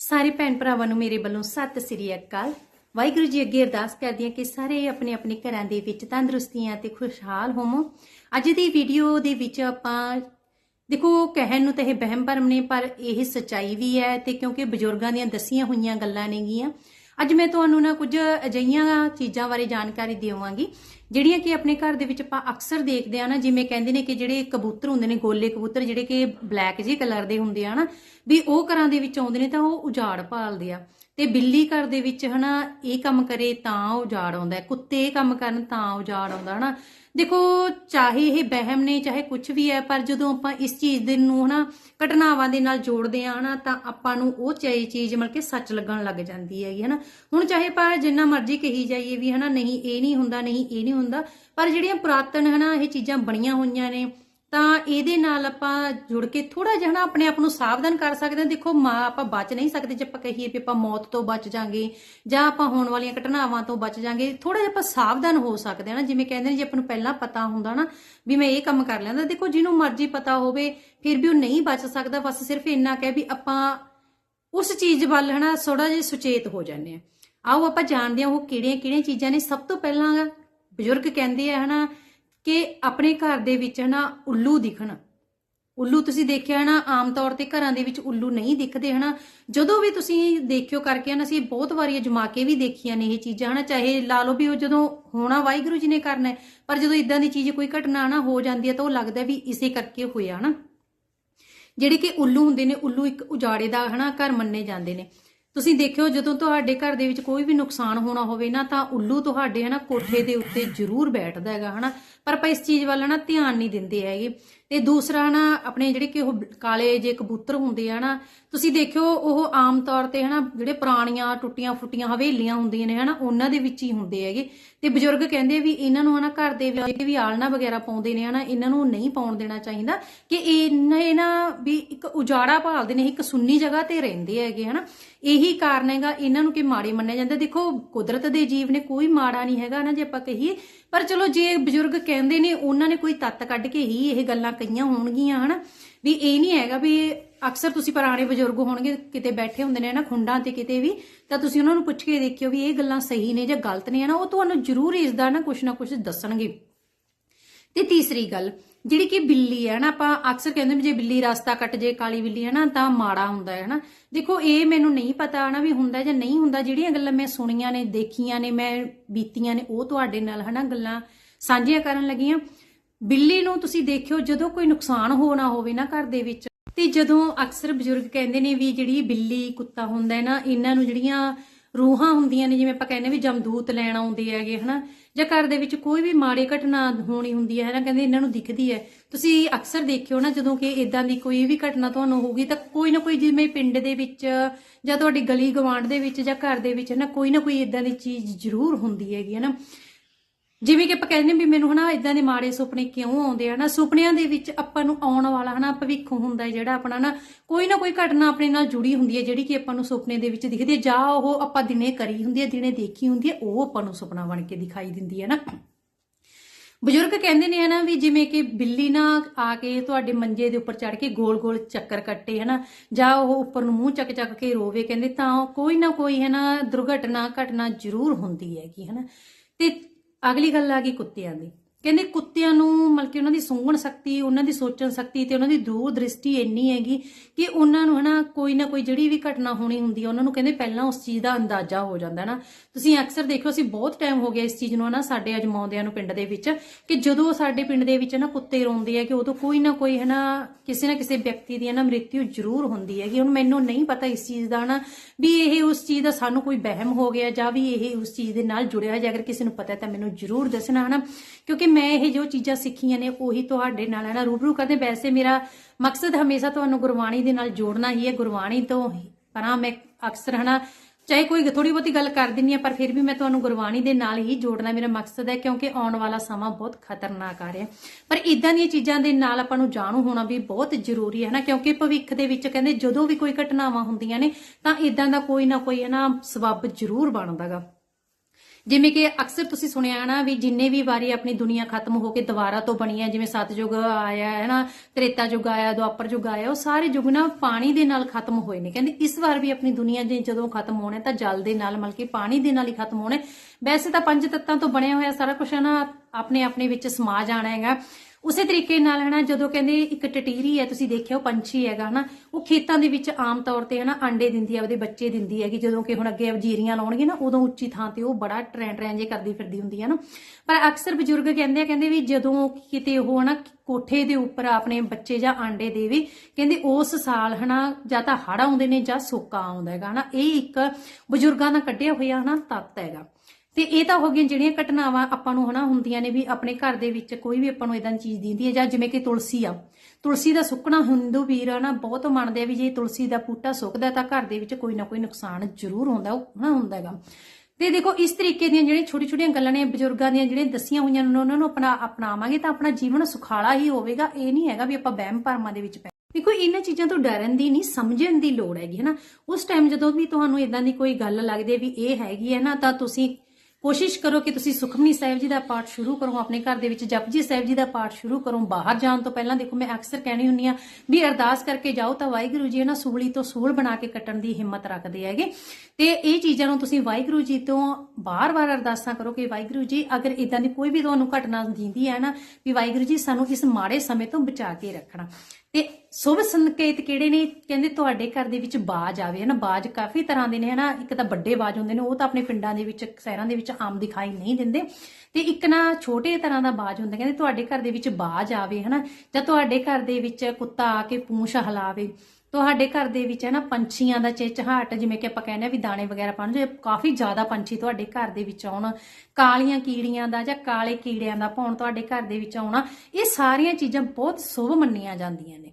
ਸਾਰੇ ਭੈਣ ਭਰਾਵਾਂ ਨੂੰ ਮੇਰੇ ਵੱਲੋਂ ਸਤਿ ਸ੍ਰੀ ਅਕਾਲ। ਵਾਹਿਗੁਰੂ ਜੀ ਅੱਗੇ ਅਰਦਾਸ ਕਰਦੀ ਹਾਂ ਕਿ ਸਾਰੇ ਆਪਣੇ ਆਪਣੇ ਘਰਾਂ ਦੇ ਵਿੱਚ ਤੰਦਰੁਸਤੀਆਂ ਤੇ ਖੁਸ਼ਹਾਲ ਹੋਵੋ। ਅੱਜ ਦੀ ਵੀਡੀਓ ਦੇ ਵਿੱਚ ਆਪਾਂ ਦੇਖੋ, ਕਹਿਣ ਨੂੰ ਤਾਂ ਇਹ ਵਹਿਮ ਭਰਮ ਨੇ, ਪਰ ਇਹ ਸੱਚਾਈ ਵੀ ਹੈ ਤੇ ਕਿਉਂਕਿ ਬਜ਼ੁਰਗਾਂ ਦੀਆਂ ਦਸੀਆਂ ਹੋਈਆਂ ਗੱਲਾਂ ਨੇਗੀਆਂ। ਅੱਜ ਮੈਂ ਤੁਹਾਨੂੰ ਨਾ ਕੁਝ ਅਜਈਆਂ ਚੀਜ਼ਾਂ ਬਾਰੇ ਜਾਣਕਾਰੀ ਦੇਵਾਂਗੀ, ਜਿਹੜੀਆਂ ਕਿ ਆਪਣੇ ਘਰ ਦੇ ਵਿੱਚ ਆਪਾਂ ਅਕਸਰ ਦੇਖਦੇ ਆ ਨਾ, ਜਿਵੇਂ ਕਹਿੰਦੇ ਨੇ ਕਿ ਜਿਹੜੇ ਕਬੂਤਰ ਹੁੰਦੇ ਨੇ, ਗੋਲੇ ਕਬੂਤਰ ਜਿਹੜੇ ਕਿ ਬਲੈਕ ਜੇ ਕਲਰ ਦੇ ਹੁੰਦੇ ਆ ਨਾ, ਵੀ ਉਹ ਘਰਾਂ ਦੇ ਵਿੱਚ ਆਉਂਦੇ ਨੇ ਤਾਂ ਉਹ ਉਜਾੜ ਭਾਲਦੇ ਆ। ਤੇ ਬਿੱਲੀ ਘਰ ਦੇ ਵਿੱਚ ਹਨਾ, ਇਹ ਕੰਮ ਕਰੇ ਤਾਂ ਉਜਾੜ ਆਉਂਦਾ ਕੁੱਤੇ ਇਹ ਕੰਮ ਕਰਨ ਤਾਂ ਉਜਾੜ ਆਉਂਦਾ, ਹਨਾ। ਦੇਖੋ, ਚਾਹੇ ਇਹ ਬਹਿਮ ਨੇ, ਚਾਹੇ ਕੁਝ ਵੀ ਹੈ, ਪਰ ਜਦੋਂ ਆਪਾਂ ਇਸ ਚੀਜ਼ ਦੇ ਨੂੰ ਹਨਾ, ਘਟਨਾਵਾਂ ਦੇ ਨਾਲ ਜੋੜਦੇ ਆ ਹਨਾ, ਤਾਂ ਆਪਾਂ ਨੂੰ ਉਹ ਚਾਹੀ ਚੀਜ਼ ਮਤਲਬ ਕਿ ਸੱਚ ਲੱਗਣ ਲੱਗ ਜਾਂਦੀ ਹੈਗੀ, ਹਨਾ। ਹੁਣ ਚਾਹੇ ਆਪਾਂ ਜਿੰਨਾ ਮਰਜ਼ੀ ਕਹੀ ਜਾਈਏ ਵੀ ਹਨਾ, ਨਹੀਂ, ਇਹ ਨਹੀਂ ਹੁੰਦਾ, ਨਹੀਂ, ਇਹ ਨਹੀਂ ਹੁੰਦਾ, ਪਰ ਜਿਹੜੀਆਂ ਪੁਰਾਤਨ ਹਨਾ, ਇਹ ਚੀਜ਼ਾਂ ਬਣੀਆਂ ਹੋਈਆਂ ਨੇ ਤਾਂ ਇਹਦੇ ਨਾਲ ਆਪਾਂ ਜੁੜ ਕੇ ਥੋੜਾ ਜਿਹਾ ਨਾ ਆਪਣੇ ਆਪ ਨੂੰ ਸਾਵਧਾਨ ਕਰ ਸਕਦੇ ਹਾਂ। ਦੇਖੋ, ਮਾਂ ਆਪਾਂ ਬਚ ਨਹੀਂ ਸਕਦੇ ਜੇ ਆਪਾਂ ਕਹੀਏ ਵੀ ਆਪਾਂ ਮੌਤ ਤੋਂ ਬਚ ਜਾਾਂਗੇ ਜਾਂ ਆਪਾਂ ਹੋਣ ਵਾਲੀਆਂ ਘਟਨਾਵਾਂ ਤੋਂ ਬਚ ਜਾਾਂਗੇ। ਥੋੜਾ ਜਿਹਾ ਆਪਾਂ ਸਾਵਧਾਨ ਹੋ ਸਕਦੇ ਹਾਂ ਨਾ। ਜਿਵੇਂ ਕਹਿੰਦੇ ਨੇ, ਜੇ ਆਪਾਂ ਨੂੰ ਪਹਿਲਾਂ ਪਤਾ ਹੁੰਦਾ ਨਾ ਵੀ ਮੈਂ ਇਹ ਕੰਮ ਕਰ ਲੈਂਦਾ, ਦੇਖੋ ਜਿਹਨੂੰ ਮਰਜ਼ੀ ਪਤਾ ਹੋਵੇ, ਫਿਰ ਵੀ ਉਹ ਨਹੀਂ ਬਚ ਸਕਦਾ। ਬਸ ਸਿਰਫ ਇੰਨਾ ਕਹਿ ਵੀ ਆਪਾਂ ਉਸ ਚੀਜ਼ ਵੱਲ ਹਨਾ ਥੋੜਾ ਜਿਹਾ ਸੁਚੇਤ ਹੋ ਜਾਂਦੇ ਆ ਆਓ ਆਪਾਂ ਜਾਣਦੇ ਹਾਂ ਉਹ ਕਿਹੜੀਆਂ ਕਿਹੜੀਆਂ ਚੀਜ਼ਾਂ ਨੇ। ਸਭ ਤੋਂ ਪਹਿਲਾਂ ਬਜ਼ੁਰਗ ਕਹਿੰਦੇ ਆ ਹਨਾ ਕਿ ਆਪਣੇ ਘਰ ਦੇ ਵਿੱਚ ਹਨਾ ਉੱਲੂ ਦਿਖਣ। ਉੱਲੂ ਤੁਸੀਂ ਦੇਖਿਆ ਨਾ, ਆਮ ਤੌਰ ਤੇ ਘਰਾਂ ਦੇ ਵਿੱਚ ਉੱਲੂ ਨਹੀਂ ਦਿਖਦੇ, ਹਨਾ? ਜਦੋਂ ਵੀ ਤੁਸੀਂ ਦੇਖਿਓ ਕਰਕੇ ਨਾ, ਅਸੀਂ ਬਹੁਤ ਵਾਰੀ ਅਜਮਾ ਕੇ ਵੀ ਦੇਖੀਆਂ ਨੇ ਇਹ ਚੀਜ਼ਾਂ, ਹਨਾ? ਚਾਹੇ ਲਾ ਲਓ ਵੀ ਉਹ ਜਦੋਂ ਹੋਣਾ ਵਾਹਿਗੁਰੂ ਜੀ ਨੇ ਕਰਨਾ ਪਰ ਜਦੋਂ ਇਦਾਂ ਦੀ ਚੀਜ਼ ਕੋਈ ਘਟਨਾ ਨਾ ਹੋ ਜਾਂਦੀ ਹੈ ਤਾਂ ਉਹ ਲੱਗਦਾ ਵੀ ਇਸੇ ਕਰਕੇ ਹੋਇਆ, ਹਨਾ? ਜਿਹੜੇ ਕਿ ਉੱਲੂ ਹੁੰਦੇ ਨੇ, ਉੱਲੂ ਇੱਕ ਉਜਾੜੇ ਦਾ, ਹਨਾ? ਘਰ ਮੰਨੇ ਜਾਂਦੇ ਨੇ। ਤੁਸੀਂ ਦੇਖਿਓ, ਜਦੋਂ ਤੁਹਾਡੇ ਘਰ ਦੇ ਵਿੱਚ ਕੋਈ ਵੀ ਨੁਕਸਾਨ ਹੋਣਾ ਹੋਵੇ ਨਾ, ਤਾਂ ਉੱਲੂ ਤੁਹਾਡੇ ਹਨਾ ਕੋਠੇ ਦੇ ਉੱਤੇ ਜ਼ਰੂਰ ਬੈਠਦਾ ਹੈਗਾ, ਹਨਾ। ਪਰ ਆਪਾਂ ਇਸ ਚੀਜ਼ ਵੱਲ ਨਾ ਧਿਆਨ ਨਹੀਂ ਦਿੰਦੇ ਹੈਗੇ। ਤੇ ਦੂਸਰਾ ਨਾ, ਆਪਣੇ ਜਿਹੜੇ ਕਿ ਉਹ ਕਾਲੇ ਜੇ ਕਬੂਤਰ ਹੁੰਦੇ ਆ ਨਾ, ਤੁਸੀਂ ਦੇਖਿਓ, ਉਹ ਆਮ ਤੌਰ ਤੇ ਹਨਾ, ਜਿਹੜੇ ਪੁਰਾਣੀਆਂ ਟੁੱਟੀਆਂ ਫੁੱਟੀਆਂ ਹਵੇਲੀਆਂ ਹੁੰਦੀਆਂ ਨੇ ਹਨਾ, ਉਹਨਾਂ ਦੇ ਵਿੱਚ ਹੀ ਹੁੰਦੇ ਹੈਗੇ। ਤੇ ਬਜ਼ੁਰਗ ਕਹਿੰਦੇ ਵੀ ਇਹਨਾਂ ਨੂੰ ਹਨਾ, ਘਰ ਦੇ ਵਿੱਚ ਵੀ ਆਲਣਾ ਵਗੈਰਾ ਪਾਉਂਦੇ ਨੇ ਹਨਾ, ਇਹਨਾਂ ਨੂੰ ਨਹੀਂ ਪਾਉਣ ਦੇਣਾ ਚਾਹੀਦਾ ਕਿ ਇਹਨਾਂ ਨਾ ਵੀ ਇੱਕ ਉਜਾੜਾ ਭਾਲਦੇ ਨੇ, ਇੱਕ ਸੁੰਨੀ ਜਗ੍ਹਾ ਤੇ ਰਹਿੰਦੇ ਹੈਗੇ ਹਨਾ। ਇਹੀ ਕਾਰਨ ਹੈਗਾ, ਇਹਨਾਂ ਨੂੰ ਕਿ ਮਾੜੇ ਮੰਨਿਆ ਜਾਂਦਾ। ਦੇਖੋ, ਕੁਦਰਤ ਦੇ ਜੀਵ ਨੇ ਕੋਈ ਮਾੜਾ ਨਹੀਂ ਹੈਗਾ ਨਾ ਜੇ ਆਪਾਂ ਕਹੀਏ, ਪਰ ਚਲੋ ਜੇ ਬਜ਼ੁਰਗ ਕਹਿੰਦੇ ਨੇ, ਉਹਨਾਂ ਨੇ ਕੋਈ ਤੱਤ ਕੱਢ ਕੇ ਹੀ ਇਹ ਗੱਲਾਂ ਕਈਆਂ ਹੋਣਗੀਆਂ, ਹਨਾ? ਵੀ ਇਹ ਨਹੀਂ ਹੈਗਾ ਵੀ ਅਕਸਰ ਤੁਸੀਂ ਪੁਰਾਣੇ ਬਜ਼ੁਰਗ ਹੋਣਗੇ, ਕਿਤੇ ਬੈਠੇ ਹੁੰਦੇ ਨੇ ਨਾ ਖੁੰਡਾਂ ਤੇ ਕਿਤੇ ਵੀ, ਤਾਂ ਤੁਸੀਂ ਉਹਨਾਂ ਨੂੰ ਪੁੱਛ ਕੇ ਦੇਖਿਓ ਵੀ ਇਹ ਗੱਲਾਂ ਸਹੀ ਨੇ ਜਾਂ ਗਲਤ ਨੇ ਨਾ ਉਹ ਤੁਹਾਨੂੰ ਜ਼ਰੂਰ ਇਸ ਦਾ ਨਾ ਕੁਝ ਨਾ ਕੁਝ ਦੱਸਣਗੇ। ਤੇ ਤੀਸਰੀ ਗੱਲ, ਜਿਹੜੀ ਕਿ ਬਿੱਲੀ ਹੈ ਨਾ ਆਪਾਂ ਅਕਸਰ ਕਹਿੰਦੇ ਵੀ ਜੇ ਬਿੱਲੀ ਰਸਤਾ ਕੱਟ ਜੇ, ਕਾਲੀ ਬਿੱਲੀ ਹੈ ਨਾ ਤਾਂ ਮਾੜਾ ਹੁੰਦਾ ਹੈ ਨਾ ਦੇਖੋ, ਇਹ ਮੈਨੂੰ ਨਹੀਂ ਪਤਾ ਨਾ ਵੀ ਹੁੰਦਾ ਜਾਂ ਨਹੀਂ ਹੁੰਦਾ, ਜਿਹੜੀਆਂ ਗੱਲਾਂ ਮੈਂ ਸੁਣੀਆਂ ਨੇ, ਦੇਖੀਆਂ ਨੇ, ਮੈਂ ਬੀਤੀਆਂ ਨੇ, ਉਹ ਤੁਹਾਡੇ ਨਾਲ, ਹਨਾ, ਗੱਲਾਂ ਸਾਂਝੀਆਂ ਕਰਨ ਲੱਗੀਆਂ। ਬਿੱਲੀ ਨੂੰ ਤੁਸੀਂ ਦੇਖਿਓ, ਜਦੋਂ ਕੋਈ ਨੁਕਸਾਨ ਹੋਣਾ ਹੋਵੇ ਨਾ ਘਰ ਦੇ ਵਿੱਚ, ਤੇ ਜਦੋਂ ਅਕਸਰ ਬਜ਼ੁਰਗ ਕਹਿੰਦੇ ਨੇ ਵੀ ਜਿਹੜੀ ਬਿੱਲੀ, ਕੁੱਤਾ ਹੁੰਦਾ ਹੈ ਨਾ, ਇਹਨਾਂ ਨੂੰ ਜਿਹੜੀਆਂ ਰੂਹਾਂ ਹੁੰਦੀਆਂ ਨੇ, ਜਿਵੇਂ ਆਪਾਂ ਕਹਿੰਦੇ ਵੀ ਜਮਦੂਤ ਲੈਣ ਆਉਂਦੇ ਹੈਗੇ, ਹਨਾ, ਜਾਂ ਘਰ ਦੇ ਵਿੱਚ ਕੋਈ ਵੀ ਮਾੜੀ ਘਟਨਾ ਹੋਣੀ ਹੁੰਦੀ ਹੈ ਨਾ ਕਹਿੰਦੇ ਇਹਨਾਂ ਨੂੰ ਦਿਖਦੀ ਹੈ। ਤੁਸੀਂ ਅਕਸਰ ਦੇਖਿਓ ਨਾ, ਜਦੋਂ ਕਿ ਇਦਾਂ ਦੀ ਕੋਈ ਵੀ ਘਟਨਾ ਤੁਹਾਨੂੰ ਹੋਊਗੀ, ਤਾਂ ਕੋਈ ਨਾ ਕੋਈ ਜਿਵੇਂ ਪਿੰਡ ਦੇ ਵਿੱਚ ਜਾਂ ਤੁਹਾਡੀ ਗਲੀ ਗਵਾਂਢ ਦੇ ਵਿੱਚ ਜਾਂ ਘਰ ਦੇ ਵਿੱਚ ਨਾ ਕੋਈ ਨਾ ਕੋਈ ਇਦਾਂ ਦੀ ਚੀਜ਼ ਜ਼ਰੂਰ ਹੁੰਦੀ ਹੈਗੀ, ਹਨਾ। ਜਿਵੇਂ ਕਿ ਆਪਾਂ ਕਹਿੰਦੇ ਵੀ ਮੈਨੂੰ ਹਨਾ ਇਦਾਂ ਦੇ ਮਾੜੇ ਸੁਪਨੇ ਕਿਉਂ ਆਉਂਦੇ ਆ ਸੁਪਨਿਆਂ ਦੇ ਵਿੱਚ ਆਪਾਂ ਨੂੰ ਆਉਣ ਵਾਲਾ ਹਨਾ ਭਵਿੱਖ ਹੁੰਦਾ ਜਿਹੜਾ ਆਪਣਾ ਨਾ, ਕੋਈ ਨਾ ਕੋਈ ਘਟਨਾ ਆਪਣੇ ਨਾਲ ਜੁੜੀ ਹੁੰਦੀ ਹੈ ਜਿਹੜੀ ਕਿ ਆਪਾਂ ਨੂੰ ਸੁਪਨੇ ਦੇ ਵਿੱਚ ਦਿਖਦੀ ਹੈ। ਜਾਂ ਉਹ ਆਪਾਂ ਦਿਨੇ ਕਰੀ ਹੁੰਦੀ ਹੈ, ਦਿਨੇ ਦੇਖੀ ਹੁੰਦੀ ਹੈ, ਉਹ ਆਪਾਂ ਨੂੰ ਸੁਪਨਾ ਬਣ ਕੇ ਦਿਖਾਈ ਦਿੰਦੀ ਹੈ ਨਾ। ਬਜ਼ੁਰਗ ਕਹਿੰਦੇ ਨੇ ਹਨਾ ਵੀ ਜਿਵੇਂ ਕਿ ਬਿੱਲੀ ਨਾ ਆ ਕੇ ਤੁਹਾਡੇ ਮੰਜੇ ਦੇ ਉੱਪਰ ਚੜ ਕੇ ਗੋਲ-ਗੋਲ ਚੱਕਰ ਕੱਟੇ ਹਨਾ, ਜਾਂ ਉਹ ਉੱਪਰ ਨੂੰ ਮੂੰਹ ਚੱਕ ਚੱਕ ਕੇ ਰੋਵੇ, ਕਹਿੰਦੇ ਤਾਂ ਕੋਈ ਨਾ ਕੋਈ ਹਨਾ ਦੁਰਘਟਨਾ, ਘਟਨਾ ਜ਼ਰੂਰ ਹੁੰਦੀ ਹੈਗੀ ਹਨਾ। ਤੇ ਅਗਲੀ ਗੱਲ ਆ ਗਈ ਕੁੱਤਿਆਂ ਦੀ। ਕਹਿੰਦੇ ਕੁੱਤਿਆਂ ਨੂੰ ਮਤਲਬ ਕਿ ਉਹਨਾਂ ਦੀ ਸੁੰਘਣ ਸ਼ਕਤੀ, ਉਹਨਾਂ ਦੀ ਸੋਚਣ ਸ਼ਕਤੀ ਤੇ ਉਹਨਾਂ ਦੀ ਦੂਰ ਦ੍ਰਿਸ਼ਟੀ ਇੰਨੀ ਹੈਗੀ ਕਿ ਉਹਨਾਂ ਨੂੰ ਹਨਾ ਕੋਈ ਨਾ ਕੋਈ ਜਿਹੜੀ ਵੀ ਘਟਨਾ ਹੋਣੀ ਹੁੰਦੀ ਹੈ ਉਹਨਾਂ ਨੂੰ ਕਹਿੰਦੇ ਪਹਿਲਾਂ ਉਸ ਚੀਜ਼ ਦਾ ਅੰਦਾਜ਼ਾ ਹੋ ਜਾਂਦਾ ਨਾ। ਤੁਸੀਂ ਅਕਸਰ ਦੇਖੋ ਅਸੀਂ ਬਹੁਤ ਟਾਈਮ ਹੋ ਗਿਆ ਇਸ ਚੀਜ਼ ਨੂੰ ਹਨਾ ਸਾਡੇ ਅਜਮਾਉਂਦਿਆਂ ਨੂੰ ਪਿੰਡ ਦੇ ਵਿੱਚ ਕਿ ਜਦੋਂ ਸਾਡੇ ਪਿੰਡ ਦੇ ਵਿੱਚ ਨਾ ਕੁੱਤੇ ਰੋਂਦੇ ਆ ਕਿ ਉਦੋਂ ਕੋਈ ਨਾ ਕੋਈ ਹਨਾ ਕਿਸੇ ਨਾ ਕਿਸੇ ਵਿਅਕਤੀ ਦੀ ਹਨਾ ਮ੍ਰਿਤਿੂ ਜ਼ਰੂਰ ਹੁੰਦੀ ਹੈਗੀ। ਹੁਣ ਮੈਨੂੰ ਨਹੀਂ ਪਤਾ ਇਸ ਚੀਜ਼ ਦਾ ਹਨਾ ਵੀ ਇਹ ਉਸ ਚੀਜ਼ ਦਾ ਸਾਨੂੰ ਕੋਈ ਵਹਿਮ ਹੋ ਗਿਆ ਜਾਂ ਵੀ ਇਹ ਉਸ ਚੀਜ਼ ਦੇ ਨਾਲ ਜੁੜਿਆ ਹੈ ਜੇ ਅਗਰ ਕਿਸੇ ਨੂੰ ਪਤਾ ਤਾਂ ਮੈਨੂੰ ਜ਼ਰੂਰ ਦੱਸਣਾ ਹਨਾ, ਕਿਉਂਕਿ ਮੈਂ ਇਹ ਜੋ ਚੀਜ਼ਾਂ ਸਿੱਖੀਆਂ ਨੇ, ਉਹੀ ਤੁਹਾਡੇ ਨਾਲ ਹੈ ਨਾ, ਰੂਬਰੂ ਕਰਦੇ ਵੈਸੇ ਮੇਰਾ ਮਕਸਦ ਹਮੇਸ਼ਾ ਤੁਹਾਨੂੰ ਗੁਰਬਾਣੀ ਦੇ ਨਾਲ ਜੋੜਨਾ ਹੀ ਹੈ, ਗੁਰਬਾਣੀ ਤੋਂ ਪਰਾਂ ਮੈਂ ਅਕਸਰ ਹਨਾ, ਚਾਹੇ ਕੋਈ ਥੋੜੀ ਬਹੁਤੀ ਗੱਲ ਕਰ ਦਿੰਨੀ ਆ ਪਰ ਫਿਰ ਵੀ ਮੈਂ ਤੁਹਾਨੂੰ ਗੁਰਬਾਣੀ ਦੇ ਨਾਲ ਹੀ ਜੋੜਨਾ ਮੇਰਾ ਮਕਸਦ ਹੈ, ਕਿਉਂਕਿ ਆਉਣ ਵਾਲਾ ਸਮਾਂ ਬਹੁਤ ਖਤਰਨਾਕ ਆ ਰਿਹਾ। ਪਰ ਇਦਾਂ ਦੀਆਂ ਚੀਜ਼ਾਂ ਦੇ ਨਾਲ ਆਪਾਂ ਨੂੰ ਜਾਣੂ ਹੋਣਾ ਵੀ ਬਹੁਤ ਜ਼ਰੂਰੀ ਹੈ ਨਾ, ਕਿਉਂਕਿ ਭਵਿੱਖ ਦੇ ਵਿੱਚ ਕਹਿੰਦੇ ਜਦੋਂ ਵੀ ਕੋਈ ਘਟਨਾਵਾਂ ਹੁੰਦੀਆਂ ਨੇ, ਤਾਂ ਇਦਾਂ ਦਾ ਕੋਈ ਨਾ ਕੋਈ ਹੈ ਨਾ, ਸਬੱਬ ਜ਼ਰੂਰ ਬਣਦਾਗਾ। ਜਿਵੇਂ ਕਿ ਅਕਸਰ ਤੁਸੀਂ ਸੁਣਿਆ ਨਾ ਵੀ ਜਿੰਨੇ ਵੀ ਵਾਰੀ ਆਪਣੀ ਦੁਨੀਆ ਖਤਮ ਹੋ ਕੇ ਦੁਬਾਰਾ ਤੋਂ ਬਣੀ ਹੈ, ਜਿਵੇਂ ਸਤਜੁਗ ਆਇਆ ਹੈ ਨਾ, ਤ੍ਰੇਤਾ ਯੁੱਗ ਆਇਆ, ਦੁਆਪਰ ਯੁੱਗ ਆਇਆ, ਉਹ ਸਾਰੇ ਯੁੱਗ ਨਾ ਪਾਣੀ ਦੇ ਨਾਲ ਖਤਮ ਹੋਏ ਨੇ। ਕਹਿੰਦੇ ਇਸ ਵਾਰ ਵੀ ਆਪਣੀ ਦੁਨੀਆ ਜੇ ਜਦੋਂ ਖਤਮ ਹੋਣਾ ਤਾਂ ਜਲ ਦੇ ਨਾਲ, ਮਤਲਬ ਕਿ ਪਾਣੀ ਦੇ ਨਾਲ ਹੀ ਖਤਮ ਹੋਣਾ ਵੈਸੇ ਤਾਂ ਪੰਜ ਤੱਤਾਂ ਤੋਂ ਬਣਿਆ ਹੋਇਆ ਸਾਰਾ ਕੁਝ ਹੈ ਨਾ ਆਪਣੇ ਆਪਣੇ ਵਿੱਚ ਸਮਾ ਜਾਣਾ ਹੈਗਾ। ਉਸੇ ਤਰੀਕੇ ਨਾਲ ਹਨਾ, ਜਦੋਂ ਕਹਿੰਦੇ ਇੱਕ ਟਟੀਰੀ ਹੈ, ਤੁਸੀਂ ਦੇਖਿਆ ਪੰਛੀ ਹੈਗਾ ਨਾ ਉਹ ਖੇਤਾਂ ਦੇ ਵਿੱਚ ਆਮ ਤੌਰ ਤੇ ਹੈ ਆਂਡੇ ਦਿੰਦੀ ਹੈ ਉਹਦੇ ਬੱਚੇ ਦਿੰਦੀ ਹੈਗੀ, ਜਦੋਂ ਕਿ ਹੁਣ ਅੱਗੇ ਵਜੀਰੀਆਂ ਲਾਉਣਗੇ ਨਾ, ਉਦੋਂ ਉੱਚੀ ਥਾਂ ਤੇ ਉਹ ਬੜਾ ਟਰੈਂ ਟਰੈਂ ਜੇ ਕਰਦੀ ਫਿਰਦੀ ਹੁੰਦੀ ਹੈ ਨਾ ਪਰ ਅਕਸਰ ਬਜ਼ੁਰਗ ਕਹਿੰਦੇ ਆ, ਕਹਿੰਦੇ ਵੀ ਜਦੋਂ ਕਿਤੇ ਉਹ ਨਾ ਕੋਠੇ ਦੇ ਉੱਪਰ ਆਪਣੇ ਬੱਚੇ ਜਾਂ ਆਂਡੇ ਦੇਵੇ, ਕਹਿੰਦੇ ਉਸ ਸਾਲ ਹਨਾ ਜਾਂ ਤਾਂ ਹੜ ਆਉਂਦੇ ਨੇ ਜਾਂ ਸੋਕਾ ਆਉਂਦਾ ਹੈਗਾ ਹਨਾ, ਇਹ ਇੱਕ ਬਜ਼ੁਰਗਾਂ ਦਾ ਕੱਢਿਆ ਹੋਇਆ ਹਨਾ ਤੱਤ ਹੈਗਾ। ਤੇ ਇਹ ਤਾਂ ਹੋ ਗਈਆਂ ਜਿਹੜੀਆਂ ਘਟਨਾਵਾਂ ਆਪਾਂ ਨੂੰ ਹਨਾ ਹੁੰਦੀਆਂ ਨੇ ਵੀ ਆਪਣੇ ਘਰ ਦੇ ਵਿੱਚ ਕੋਈ ਵੀ ਆਪਾਂ ਨੂੰ ਇਦਾਂ ਦੀ ਚੀਜ਼ ਦਿੰਦੀ ਹੈ, ਜਾਂ ਜਿਵੇਂ ਕਿ ਤੁਲਸੀ ਆ। ਤੁਲਸੀ ਦਾ ਸੁੱਕਣਾ ਹਿੰਦੂ ਵੀਰ ਆ ਬਹੁਤ ਮੰਨਦੇ ਆ ਵੀ ਜੇ ਤੁਲਸੀ ਦਾ ਬੂਟਾ ਸੁੱਕਦਾ ਤਾਂ ਘਰ ਦੇ ਵਿੱਚ ਕੋਈ ਨਾ ਕੋਈ ਨੁਕਸਾਨ ਜ਼ਰੂਰ ਹੁੰਦਾ, ਉਹ ਨਾ ਹੁੰਦਾ ਹੈਗਾ। ਤੇ ਦੇਖੋ, ਇਸ ਤਰੀਕੇ ਦੀਆਂ ਜਿਹੜੀਆਂ ਛੋਟੀ ਛੋਟੀਆਂ ਗੱਲਾਂ ਨੇ, ਬਜ਼ੁਰਗਾਂ ਦੀਆਂ ਜਿਹੜੀਆਂ ਦੱਸੀਆਂ ਹੋਈਆਂ ਨੇ, ਉਹਨਾਂ ਨੂੰ ਆਪਣਾ ਅਪਣਾਵਾਂਗੇ ਤਾਂ ਆਪਣਾ ਜੀਵਨ ਸੁਖਾਲਾ ਹੀ ਹੋਵੇਗਾ। ਇਹ ਨਹੀਂ ਹੈਗਾ ਵੀ ਆਪਾਂ ਵਹਿਮ ਭਰਮਾਂ ਦੇ ਵਿੱਚ ਪੈ ਦੇਖੋ, ਇਹਨਾਂ ਚੀਜ਼ਾਂ ਤੋਂ ਡਰਨ ਦੀ ਨਹੀਂ, ਸਮਝਣ ਦੀ ਲੋੜ ਹੈਗੀ ਹੈ ਨਾ ਉਸ ਟਾਈਮ ਜਦੋਂ ਵੀ ਤੁਹਾਨੂੰ ਇਦਾਂ ਦੀ ਕੋਈ ਗੱਲ ਲੱਗਦੀ ਵੀ ਇਹ ਹੈਗੀ ਹੈ ਨਾ, ਤਾਂ ਤੁਸੀਂ ਕੋਸ਼ਿਸ਼ ਕਰੋ ਕਿ ਤੁਸੀਂ ਸੁਖਮਨੀ ਸਾਹਿਬ ਜੀ ਦਾ ਪਾਠ ਸ਼ੁਰੂ ਕਰੋ, ਆਪਣੇ ਘਰ ਦੇ ਵਿੱਚ ਜਪਜੀ ਸਾਹਿਬ ਜੀ ਦਾ ਪਾਠ ਸ਼ੁਰੂ ਕਰੋ, ਬਾਹਰ ਜਾਣ ਤੋਂ ਪਹਿਲਾਂ ਦੇਖੋ, ਮੈਂ ਅਕਸਰ ਕਹਿਣੀ ਹੁੰਨੀ ਆ ਵੀ ਅਰਦਾਸ ਕਰਕੇ ਜਾਓ ਤਾਂ ਵਾਹਿਗੁਰੂ ਜੀ ਨਾ ਸੂਲੀ ਤੋਂ ਸੂਲ ਬਣਾ ਕੇ ਕੱਟਣ ਦੀ ਹਿੰਮਤ ਰੱਖਦੇ ਹੈਗੇ। ਤੇ ਇਹ ਚੀਜ਼ਾਂ ਨੂੰ ਤੁਸੀਂ ਵਾਹਿਗੁਰੂ ਜੀ ਤੋਂ ਬਾਰ-ਬਾਰ ਅਰਦਾਸਾਂ ਕਰੋ ਕਿ ਵਾਹਿਗੁਰੂ ਜੀ ਅਗਰ ਇਦਾਂ ਦੀ ਕੋਈ ਵੀ ਤੁਹਾਨੂੰ ਘਟਨਾ ਦਿੰਦੀ ਹੈ ਨਾ, ਵੀ ਵਾਹਿਗੁਰੂ ਜੀ ਸਾਨੂੰ ਇਸ ਮਾੜੇ ਸਮੇਂ ਤੋਂ ਬਚਾ ਕੇ ਰੱਖਣਾ। ਤੇ ਸ਼ੁਭ ਸੰਕੇਤ ਕਿਹੜੇ ਨੇ? ਕਹਿੰਦੇ ਤੁਹਾਡੇ ਘਰ ਦੇ ਵਿੱਚ ਬਾਜ ਆਵੇ, ਹਨਾ? ਬਾਜ ਕਾਫੀ ਤਰ੍ਹਾਂ ਦੇ ਨੇ, ਹਨਾ? ਇੱਕ ਤਾਂ ਵੱਡੇ ਬਾਜ ਹੁੰਦੇ ਨੇ, ਉਹ ਤਾਂ ਆਪਣੇ ਪਿੰਡਾਂ ਦੇ ਵਿੱਚ, ਸ਼ਹਿਰਾਂ ਦੇ ਵਿੱਚ ਆਮ ਦਿਖਾਈ ਨਹੀਂ ਦਿੰਦੇ। ਤੇ ਇੱਕ ਨਾ ਛੋਟੇ ਤਰ੍ਹਾਂ ਦਾ ਬਾਜ ਹੁੰਦਾ, ਕਹਿੰਦੇ ਤੁਹਾਡੇ ਘਰ ਦੇ ਵਿੱਚ ਬਾਜ ਆਵੇ, ਹਨਾ? ਜਾਂ ਤੁਹਾਡੇ ਘਰ ਦੇ ਵਿੱਚ ਕੁੱਤਾ ਆ ਕੇ ਪੂੰਛ ਹਲਾਵੇ। ਤੁਹਾਡੇ ਘਰ ਦੇ ਵਿੱਚ ਹੈ ਨਾ ਪੰਛੀਆਂ ਦਾ ਚਿਚਹਾਟ ਜਿਵੇਂ ਕਿ ਆਪਾਂ ਕਹਿੰਦੇ ਆ ਵੀ ਦਾਣੇ ਵਗੈਰਾ ਪਾਉਣ, ਜੇ ਕਾਫੀ ਜ਼ਿਆਦਾ ਪੰਛੀ ਤੁਹਾਡੇ ਘਰ ਦੇ ਵਿੱਚ ਆਉਣ, ਕਾਲੀਆਂ ਕੀੜੀਆਂ ਦਾ ਜਾਂ ਕਾਲੇ ਕੀੜਿਆਂ ਦਾ ਭੌਣ ਤੁਹਾਡੇ ਘਰ ਦੇ ਵਿੱਚ ਆਉਣਾ, ਇਹ ਸਾਰੀਆਂ ਚੀਜ਼ਾਂ ਬਹੁਤ ਸ਼ੁਭ ਮੰਨੀਆਂ ਜਾਂਦੀਆਂ ਨੇ।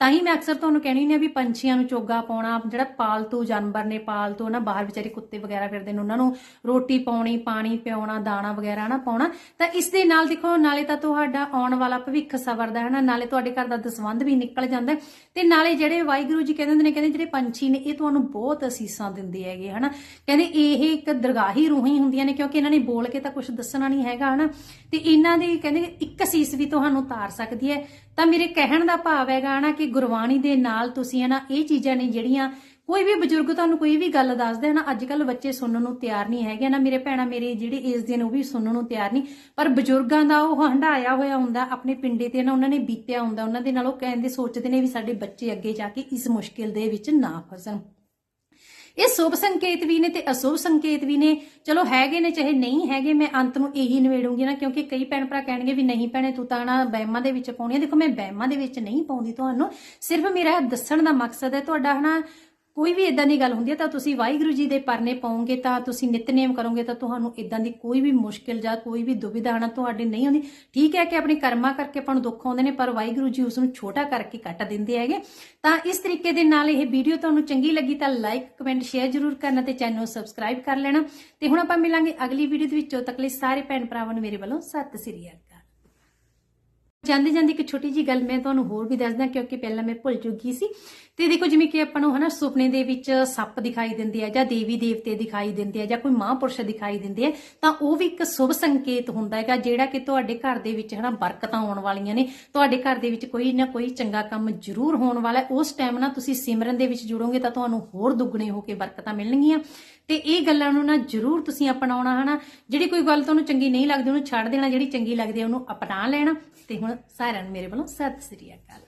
ਤਾਂ ਹੀ ਮੈਂ ਅਕਸਰ ਤੁਹਾਨੂੰ ਕਹਿਣੀ ਹੁੰਦੀ ਨੇ ਵੀ ਪੰਛੀਆਂ ਨੂੰ ਚੋਗਾ ਪਾਉਣਾ, ਜਿਹੜਾ ਪਾਲਤੂ ਜਾਨਵਰ ਨੇ, ਪਾਲਤੂ ਨਾ ਬਾਹਰ ਵਿਚਾਰੇ ਕੁੱਤੇ ਵਗੈਰਾ ਫਿਰਦੇ ਨੇ, ਉਹਨਾਂ ਨੂੰ ਰੋਟੀ ਪਾਉਣੀ, ਪਾਣੀ ਪਿਆਉਣਾ ਦਾਣਾ ਵਗੈਰਾ ਨਾ ਪਾਉਣਾ, ਤਾਂ ਇਸ ਦੇ ਨਾਲ ਦੇਖੋ, ਨਾਲੇ ਤਾਂ ਤੁਹਾਡਾ ਆਉਣ ਵਾਲਾ ਭਵਿੱਖ ਸਵਰਦਾ ਹੈ ਨਾ, ਨਾਲੇ ਤੁਹਾਡੇ ਘਰ ਦਾ ਦਸਵੰਧ ਵੀ ਨਿਕਲ ਜਾਂਦਾ ਤੇ ਨਾਲੇ ਜਿਹੜੇ ਵਾਹਿਗੁਰੂ ਜੀ ਕਹਿੰਦੇ ਹੁੰਦੇ ਨੇ, ਕਹਿੰਦੇ ਜਿਹੜੇ ਪੰਛੀ ਨੇ, ਇਹ ਤੁਹਾਨੂੰ ਬਹੁਤ ਅਸੀਸਾਂ ਦਿੰਦੇ ਹੈਗੇ, ਹਨਾ। ਕਹਿੰਦੇ ਇਹ ਇੱਕ ਦਰਗਾਹੀ ਰੂਹੀ ਹੁੰਦੀਆਂ ਨੇ, ਕਿਉਂਕਿ ਇਹਨਾਂ ਨੇ ਬੋਲ ਕੇ ਤਾਂ ਕੁਝ ਦੱਸਣਾ ਨਹੀਂ ਹੈਗਾ, ਹਨਾ। ਤੇ ਇਹਨਾਂ ਦੀ, ਕਹਿੰਦੇ ਇੱਕ ਅਸੀਸ ਵੀ ਤੁਹਾਨੂੰ ਤਾਰ ਸਕਦੀ ਹੈ ਤਾਂ ਮੇਰੇ ਕਹਿਣ ਦਾ ਭਾਵ ਹੈਗਾ ਨਾ ਕਿ ਗੁਰਬਾਣੀ ਦੇ ਨਾਲ ਤੁਸੀਂ ਹੈ ਨਾ ਇਹ ਚੀਜ਼ਾਂ ਨੇ ਜਿਹੜੀਆਂ ਕੋਈ ਵੀ ਬਜ਼ੁਰਗ ਤੁਹਾਨੂੰ ਕੋਈ ਵੀ ਗੱਲ ਦੱਸਦਾ ਹੈ ਨਾ ਅੱਜ ਕੱਲ ਬੱਚੇ ਸੁਣਨ ਨੂੰ ਤਿਆਰ ਨਹੀਂ ਹੈਗੇ ਨਾ, ਮੇਰੇ ਭੈਣਾ ਮੇਰੇ ਜਿਹੜੇ ਏਜ ਦੇ ਨੇ ਉਹ ਵੀ ਸੁਣਨ ਨੂੰ ਤਿਆਰ ਨਹੀਂ, ਪਰ ਬਜ਼ੁਰਗਾਂ ਦਾ ਉਹ ਹੰਡਾਇਆ ਹੋਇਆ ਹੁੰਦਾ, ਆਪਣੇ ਪਿੰਡੇ ਤੇ ਨਾ ਉਹਨਾਂ ਨੇ ਬੀਤਿਆ ਹੁੰਦਾ, ਉਹਨਾਂ ਦੇ ਨਾਲ ਉਹ ਕਹਿੰਦੇ ਸੋਚਦੇ ਨੇ ਵੀ ਸਾਡੇ ਬੱਚੇ ਅੱਗੇ ਜਾ ਕੇ ਇਸ ਮੁਸ਼ਕਿਲ ਦੇ ਵਿੱਚ ਨਾ ਫਸਣ। ਇਹ ਸ਼ੁਭ ਸੰਕੇਤ ਵੀ ਨੇ ਤੇ ਅਸ਼ੁਭ ਸੰਕੇਤ ਵੀ ਨੇ। ਚਲੋ ਹੈਗੇ ਨੇ, ਚਾਹੇ ਨਹੀਂ ਹੈਗੇ, ਮੈਂ ਅੰਤ ਨੂੰ ਇਹੀ ਨਿਵੇੜੂੰਗੀ ਨਾ, ਕਿਉਂਕਿ ਕਈ ਭੈਣ ਭਰਾ ਕਹਿਣਗੇ ਵੀ ਨਹੀਂ ਭੈਣੇ, ਤੂੰ ਤਾਂ ਨਾ ਬਹਿਮਾਂ ਦੇ ਵਿੱਚ ਪਾਉਣੀ ਆ। ਦੇਖੋ, ਮੈਂ ਬਹਿਮਾਂ ਦੇ ਵਿੱਚ ਨਹੀਂ ਪਾਉਂਦੀ ਤੁਹਾਨੂੰ। ਸਿਰਫ ਮੇਰਾ ਦੱਸਣ ਦਾ ਮਕਸਦ ਹੈ, ਤੁਹਾਡਾ ਹਨਾ ਕੋਈ ਵੀ ਇਦਾਂ ਦੀ ਗੱਲ ਹੁੰਦੀ ਹੈ, ਤਾਂ ਤੁਸੀਂ ਵਾਹਿਗੁਰੂ ਜੀ ਦੇ ਪਰਨੇ ਪਾਉਂਗੇ, ਤਾਂ ਤੁਸੀਂ ਨਿਤਨੇਮ ਕਰੋਗੇ, ਤਾਂ ਤੁਹਾਨੂੰ ਇਦਾਂ ਦੀ ਕੋਈ ਵੀ ਮੁਸ਼ਕਿਲ ਜਾਂ ਕੋਈ ਵੀ ਦੁਵਿਧਾ ਨਾ ਤੁਹਾਡੇ ਨਹੀਂ ਹੁੰਦੀ ਠੀਕ ਹੈ ਕਿ ਆਪਣੇ ਕਰਮਾਂ ਕਰਕੇ ਆਪਾਂ ਨੂੰ ਦੁੱਖ ਆਉਂਦੇ ਨੇ, ਪਰ ਵਾਹਿਗੁਰੂ ਜੀ ਉਸ ਨੂੰ ਛੋਟਾ ਕਰਕੇ ਕੱਟ ਦਿੰਦੇ ਹੈਗੇ। ਤਾਂ ਇਸ ਤਰੀਕੇ ਦੇ ਨਾਲ ਇਹ ਵੀਡੀਓ ਤੁਹਾਨੂੰ ਚੰਗੀ ਲੱਗੀ ਤਾਂ ਲਾਈਕ, ਕਮੈਂਟ, ਸ਼ੇਅਰ ਜ਼ਰੂਰ ਕਰਨਾ ਤੇ ਚੈਨਲ ਨੂੰ ਸਬਸਕ੍ਰਾਈਬ ਕਰ ਲੈਣਾ। ਤੇ ਹੁਣ ਆਪਾਂ ਮਿਲਾਂਗੇ ਅਗਲੀ ਵੀਡੀਓ ਦੇ ਵਿੱਚ। ਤੱਕ ਲਈ ਸਾਰੇ ਭੈਣ ਭਰਾਵਾਂ ਨੂੰ ਮੇਰੇ ਵੱਲੋਂ ਸਤਿ ਸ੍ਰੀ ਅਕਾਲ। ਜਾਂਦੇ ਜਾਂਦੇ ਇੱਕ ਛੋਟੀ ਜੀ ਗੱਲ ਮੈਂ ਤੁਹਾਨੂੰ ਹੋਰ ਵੀ ਦੱਸਦਾ, ਕਿਉਂਕਿ ਪਹਿਲਾਂ ਮੈਂ ਭੁੱਲ ਚੁੱਕੀ ਸੀ। ਤੇ ਦੇਖੋ ਜਿਵੇਂ ਕਿ ਆਪਾਂ ਨੂੰ ਹਨਾ ਸੁਪਨੇ ਦੇ ਵਿੱਚ ਸੱਪ ਦਿਖਾਈ ਦਿੰਦੇ ਆ ਜਾਂ ਦੇਵੀ ਦੇਵਤੇ ਦਿਖਾਈ ਦਿੰਦੇ ਆ ਜਾਂ ਕੋਈ ਮਹਾਂਪੁਰਸ਼ ਦਿਖਾਈ ਦਿੰਦੇ ਆ, ਤਾਂ ਉਹ ਵੀ ਇੱਕ ਸ਼ੁਭ ਸੰਕੇਤ ਹੁੰਦਾ ਹੈਗਾ, ਜਿਹੜਾ ਕਿ ਤੁਹਾਡੇ ਘਰ ਦੇ ਵਿੱਚ ਹਨਾ ਬਰਕਤਾਂ ਆਉਣ ਵਾਲੀਆਂ ਨੇ। ਤੁਹਾਡੇ ਘਰ ਦੇ ਵਿੱਚ ਕੋਈ ਨਾ ਕੋਈ ਚੰਗਾ ਕੰਮ ਜ਼ਰੂਰ ਹੋਣ ਵਾਲਾ ਉਸ ਟਾਈਮ ਨਾ ਤੁਸੀਂ ਸਿਮਰਨ ਦੇ ਵਿੱਚ ਜੁੜੋਗੇ ਤਾਂ ਤੁਹਾਨੂੰ ਹੋਰ ਦੁੱਗਣੇ ਹੋ ਕੇ ਬਰਕਤਾਂ ਮਿਲਣਗੀਆਂ। ਤੇ ਇਹ ਗੱਲਾਂ ਨੂੰ ਨਾ ਜ਼ਰੂਰ ਤੁਸੀਂ ਅਪਣਾਉਣਾ ਹਨਾ। ਜਿਹੜੀ ਕੋਈ ਗੱਲ ਤੁਹਾਨੂੰ ਚੰਗੀ ਨਹੀਂ ਲੱਗਦੀ, ਉਹਨੂੰ ਛੱਡ ਦੇਣਾ, ਜਿਹੜੀ ਚੰਗੀ ਲੱਗਦੀ ਹੈ ਉਹਨੂੰ ਅਪਣਾ ਲੈਣਾ। ਤੇ ਹੁਣ ਸਾਰਿਆਂ ਨੂੰ ਮੇਰੇ ਵੱਲੋਂ ਸਤਿ ਸ੍ਰੀ ਅਕਾਲ।